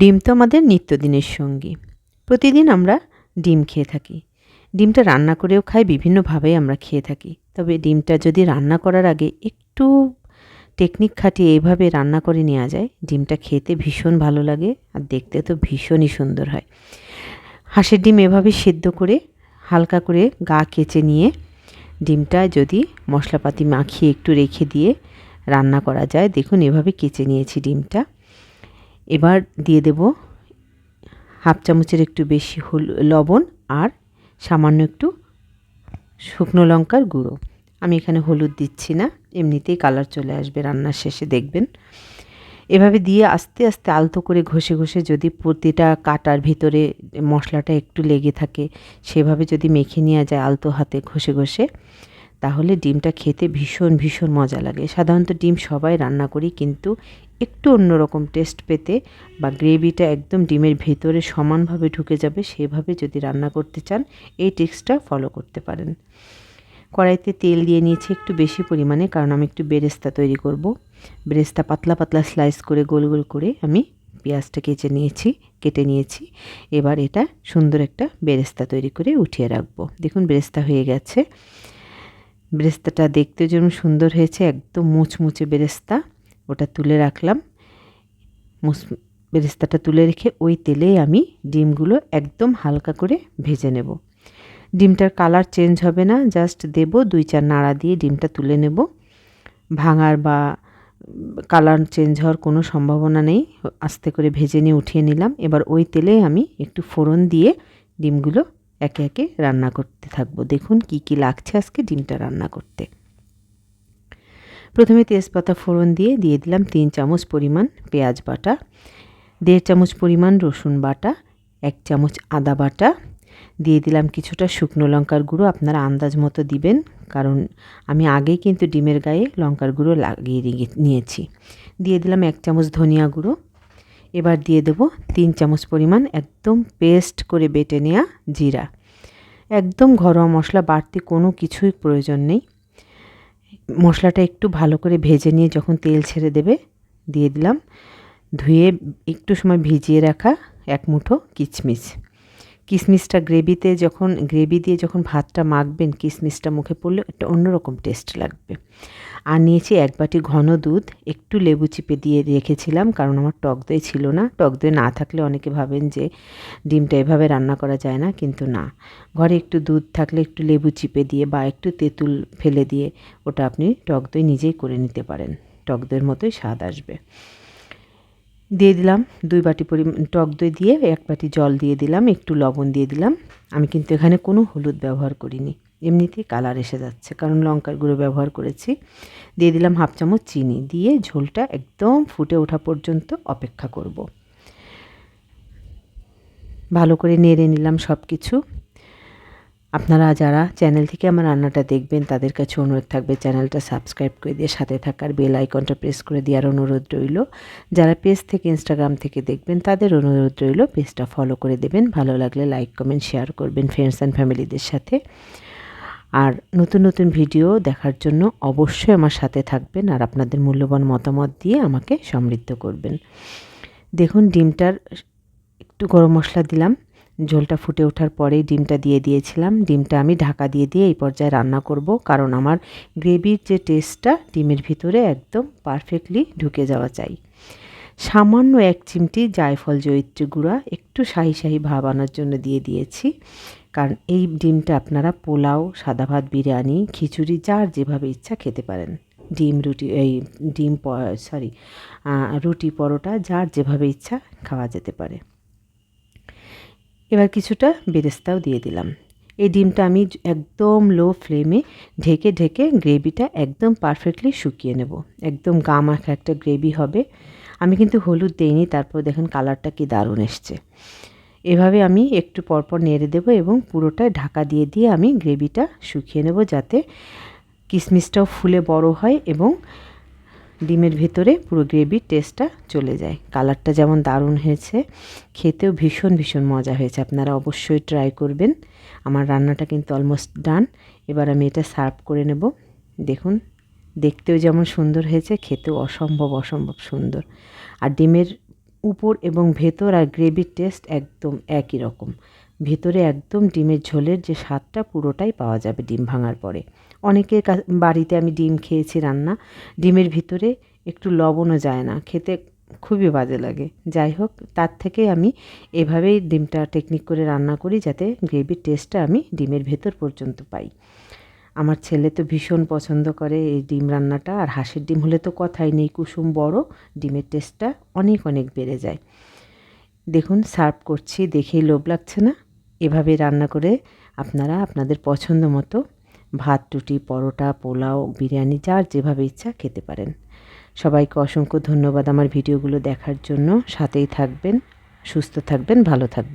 ডিম তো আমাদের নিত্যদিনের সঙ্গী। প্রতিদিন আমরা ডিম খেয়ে থাকি। ডিমটা রান্না করেও খাই বিভিন্নভাবে আমরা খেয়ে থাকি। তবে ডিমটা যদি রান্না করার আগে একটু টেকনিক খাটিয়ে এইভাবে রান্না করে নেওয়া যায়, ডিমটা খেতে ভীষণ ভালো লাগে আর দেখতে তো ভীষণই সুন্দর হয়। হাঁসের ডিম এভাবে সেদ্ধ করে, হালকা করে গা কেচে নিয়ে ডিমটা যদি মশলাপাতি মাখিয়ে একটু রেখে দিয়ে রান্না করা যায়, দেখুন এভাবে কেচে নিয়েছি ডিমটা। এবার দিয়ে দেব হাফ চামচের একটু বেশি হল, লবণ আর সামান্য একটু শুকনো লঙ্কার গুঁড়ো। আমি এখানে হলুদ দিচ্ছি না, এমনিতেই কালার চলে আসবে রান্নার শেষে, দেখবেন। এভাবে দিয়ে আস্তে আস্তে আলতো করে ঘষে ঘষে যদি প্রতিটা কাটার ভিতরে মশলাটা একটু লেগে থাকে, সেভাবে যদি মেখে নেওয়া যায় আলতো হাতে ঘষে ঘষে তাহলে ডিমটা খেতে ভীষণ ভীষণ মজা লাগে। সাধারণত ডিম সবাই রান্না করি, কিন্তু একটু অন্যরকম টেস্ট পেতে বা গ্রেভিটা একদম ডিমের ভেতরে সমানভাবে ঢুকে যাবে, সেভাবে যদি রান্না করতে চান, এই টিক্সটা ফলো করতে পারেন। কড়াইতে তেল দিয়ে নিয়েছি একটু বেশি পরিমাণে, কারণ আমি একটু বেরেস্তা তৈরি করব। বেরেস্তা পাতলা পাতলা স্লাইস করে গোল গোল করে আমি পেঁয়াজটা কেচে নিয়েছি, কেটে নিয়েছি। এবার এটা সুন্দর একটা বেরেস্তা তৈরি করে উঠিয়ে রাখব। দেখুন, বেরেস্তা হয়ে গেছে। বেরেস্তাটা দেখতে যেমন সুন্দর হয়েছে, একদম মুচমুচে বেরেস্তা, ওটা তুলে রাখলাম। মুস বেরেস্তাটা তুলে রেখে ওই তেলেই আমি ডিমগুলো একদম হালকা করে ভেজে নেব। ডিমটার কালার চেঞ্জ হবে না, জাস্ট দেব দুই চার নাড়া দিয়ে ডিমটা তুলে নেব। ভাঙার বা কালার চেঞ্জ হওয়ার কোনো সম্ভাবনা নেই, আস্তে করে ভেজে নিয়ে উঠিয়ে নিলাম। এবার ওই তেলে আমি একটু ফোড়ন দিয়ে ডিমগুলো একে একে রান্না করতে থাকব। দেখুন কি কি লাগছে আজকে ডিমটা রান্না করতে। প্রথমে তেজপাতা ফোড়ন দিয়ে দিয়ে দিলাম তিন চামচ পরিমাণ পেঁয়াজ বাটা, দেড় চামচ পরিমাণ রসুন বাটা, এক চামচ আদা বাটা, দিয়ে দিলাম কিছুটা শুকনো লঙ্কার গুঁড়ো। আপনারা আন্দাজ মতো দিবেন, কারণ আমি আগেই কিন্তু ডিমের গায়ে লঙ্কার গুঁড়ো লাগিয়ে নিয়েছি। দিয়ে দিলাম এক চামচ ধনিয়া গুঁড়ো এবার দিয়ে দেব তিন চামচ পরিমাণ একদম পেস্ট করে বেটে নেওয়া জিরা। একদম ঘরোয়া মশলা বাড়তি কোনো কিছুই প্রয়োজন নেই। মশলাটা একটু ভালো করে ভেজে নিয়ে যখন তেল ছেড়ে দেবে, দিয়ে দিলাম। ধুয়ে একটু সময় ভিজিয়ে রাখা এক মুঠো কিচমিচ কিশমিশটা গ্রেভিতে যখন, গ্রেভি দিয়ে যখন ভাতটা মাখবেন, কিশমিশটা মুখে পড়লে একটা অন্যরকম টেস্ট লাগবে। আর নিয়েছি এক বাটি ঘন দুধ, একটু লেবু চিপে দিয়ে রেখেছিলাম, কারণ আমার টক দই ছিল না। টক দই না থাকলে অনেকে ভাবেন যে ডিমটা এভাবে রান্না করা যায় না, কিন্তু না। ঘরে একটু দুধ থাকলে একটু লেবু চিপে দিয়ে বা একটু তেঁতুল ফেলে দিয়ে ওটা আপনি টক দই নিজেই করে নিতে পারেন। টক দইয়ের মতোই স্বাদ আসবে। দিয়ে দিলাম দুই বাটি পরি টক দই দিয়ে এক বাটি জল দিয়ে দিলাম, একটু লবণ দিয়ে দিলাম। আমি কিন্তু এখানে কোনো হলুদ ব্যবহার করিনি। এমনিতেই কালার এসে যাচ্ছে। কারণ লঙ্কার গুঁড়ো ব্যবহার করেছি। দিয়ে দিলাম হাফ চামচ চিনি। দিয়ে ঝোলটা একদম ফুটে ওঠা পর্যন্ত অপেক্ষা করব। ভালো করে নেড়ে নিলাম সব কিছু আপনারা যারা চ্যানেল থেকে আমার রান্নাটা দেখবেন, তাদের কাছে অনুরোধ থাকবে চ্যানেলটা সাবস্ক্রাইব করে দিয়ে সাথে থাকার বেল আইকনটা প্রেস করে দেওয়ার অনুরোধ রইল। যারা পেজ থেকে ইনস্টাগ্রাম থেকে দেখবেন, তাদের অনুরোধ রইল পেজটা ফলো করে দেবেন। ভালো লাগলে লাইক, কমেন্ট, শেয়ার করবেন ফ্রেন্ডস অ্যান্ড ফ্যামিলিদের সাথে। আর নতুন নতুন ভিডিও দেখার জন্য অবশ্যই আমার সাথে থাকবেন আর আপনাদের মূল্যবান মতামত দিয়ে আমাকে সমৃদ্ধ করবেন। দেখুন, ডিমটার একটু গরম মশলা দিলাম। ঝোলটা ফুটে ওঠার পরেই ডিমটা দিয়ে দিয়েছিলাম। ডিমটা আমি ঢাকা দিয়ে দিয়ে এই পর্যায়ে রান্না করব কারণ আমার গ্রেভির যে টেস্টটা ডিমের ভিতরে একদম পারফেক্টলি ঢুকে যাওয়া চাই। সামান্য এক চিমটি জায়ফল জয়িত্রী গুঁড়া, একটু শাহি শাহি ভাব আনার জন্য দিয়ে দিয়েছি। কারণ এই ডিমটা আপনারা পোলাও, সাদা ভাত, বিরিয়ানি, খিচুড়ি, যার যেভাবে ইচ্ছা খেতে পারেন। ডিম, রুটি, এই ডিম সরি রুটি পরোটা যার যেভাবে ইচ্ছা খাওয়া যেতে পারে। এবার কিছুটা বেরেস্তাও দিয়ে দিলাম। এই ডিমটা আমি একদম লো ফ্লেমে ঢেকে ঢেকে গ্রেভিটা একদম পারফেক্টলি শুকিয়ে নেব। একদম গা মাখা একটা গ্রেভি হবে। আমি কিন্তু হলুদ দেইনি, তারপর দেখেন কালারটা কি দারুণ এসছে। এভাবে আমি একটু পরপর নেড়ে দেবো এবং পুরোটা ঢাকা দিয়ে দিয়ে আমি গ্রেভিটা শুকিয়ে নেব যাতে কিশমিশটাও ফুলে বড় হয় এবং ডিমের ভেতরে পুরো গ্রেভির টেস্টটা চলে যায়। কালারটা যেমন দারুণ হয়েছে, খেতেও ভীষণ ভীষণ মজা হয়েছে। আপনারা অবশ্যই ট্রাই করবেন। আমার রান্নাটা কিন্তু অলমোস্ট ডান এবার আমি এটা সার্ভ করে নেব। দেখুন, দেখতেও যেমন সুন্দর হয়েছে, খেতেও অসম্ভব অসম্ভব সুন্দর। আর ডিমের উপর এবং ভেতর আর গ্রেভির টেস্ট একদম একই রকম। ভেতরে একদম ডিমের ঝোলের যে স্বাদটা, পুরোটাই পাওয়া যাবে ডিম ভাঙার পরে। অনেকের বাড়িতে আমি ডিম খেয়েছি রান্না। ডিমের ভিতরে একটু লবণও যায় না, খেতে খুবই বাজে লাগে। যাই হোক, তার থেকে আমি এভাবেই ডিমটা টেকনিক করে রান্না করি যাতে গ্রেভির টেস্টটা আমি ডিমের ভেতর পর্যন্ত পাই। আমার ছেলে তো ভীষণ পছন্দ করে এই ডিম রান্নাটা, আর হাঁসের ডিম হলে তো কথাই নেই, কুসুম বড়, ডিমের টেস্টটা অনেক অনেক বেড়ে যায়। দেখুন, সার্ভ করছি, দেখেই লোভ লাগছে না। এভাবে রান্না করে আপনারা আপনাদের পছন্দ মতো ভাত, রুটি, পরোটা, পোলাও, বিরিয়ানি, যার যেভাবে ইচ্ছা খেতে পারেন। সবাইকে অসংখ্য ধন্যবাদ আমার ভিডিওগুলো দেখার জন্য। সাথেই থাকবেন, সুস্থ থাকবেন, ভালো থাকবেন।